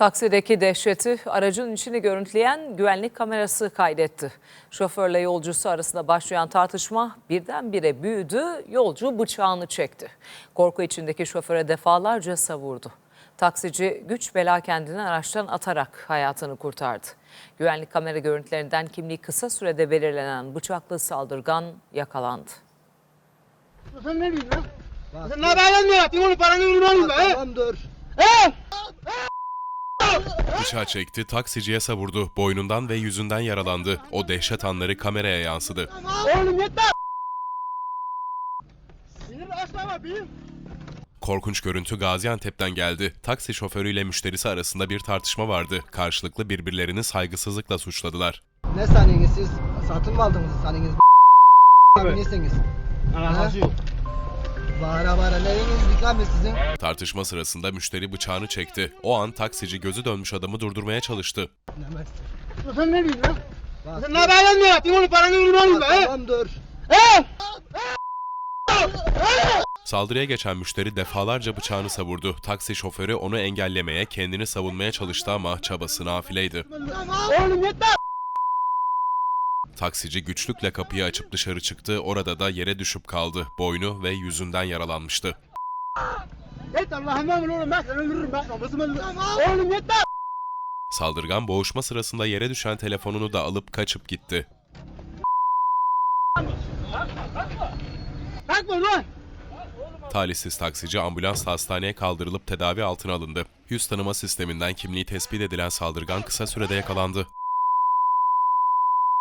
Taksideki dehşeti aracın içini görüntüleyen güvenlik kamerası kaydetti. Şoförle yolcusu arasında başlayan tartışma birdenbire büyüdü, yolcu bıçağını çekti. Korku içindeki şoföre defalarca savurdu. Taksici güç bela kendini araçtan atarak hayatını kurtardı. Güvenlik kamera görüntülerinden kimliği kısa sürede belirlenen bıçaklı saldırgan yakalandı. Sen ne diyorsun? Sen ne yapıyorsun ya? Timur'un paranı vermem he? Tamam dur. He? Bıçağı çekti, taksiciye savurdu. Boynundan ve yüzünden yaralandı. O dehşet anları kameraya yansıdı. Oğlum yeter. Sinir açlama bir. Korkunç görüntü Gaziantep'ten geldi. Taksi şoförüyle müşterisi arasında bir tartışma vardı. Karşılıklı birbirlerini saygısızlıkla suçladılar. Ne sanıyorsunuz siz? Satın mı aldınız sanıyorsunuz? Abi. Nesiniz? Alakası yok. Bağıra bağıra nereniz dikkat sizin? Tartışma sırasında müşteri bıçağını çekti. O an taksici gözü dönmüş adamı durdurmaya çalıştı. Nemez. Sen ne diyorsun lan? Bak, Sen ne yapıyorsun ya? Timur'un paranı vermem he? Tamam dur. He? Saldırıya geçen müşteri defalarca bıçağını savurdu. Taksi şoförü onu engellemeye, kendini savunmaya çalıştı ama çabası nafileydi. Oğlum yeter. Taksici güçlükle kapıyı açıp dışarı çıktı. Orada da yere düşüp kaldı. Boynu ve yüzünden yaralanmıştı. Yeter Allah'ım oğlum ben öldürürüm ben. Oğlum yeter. Saldırgan boğuşma sırasında yere düşen telefonunu da alıp kaçıp gitti. Kalkma lan. Talihsiz taksici ambulansla hastaneye kaldırılıp tedavi altına alındı. Yüz tanıma sisteminden kimliği tespit edilen saldırgan kısa sürede yakalandı.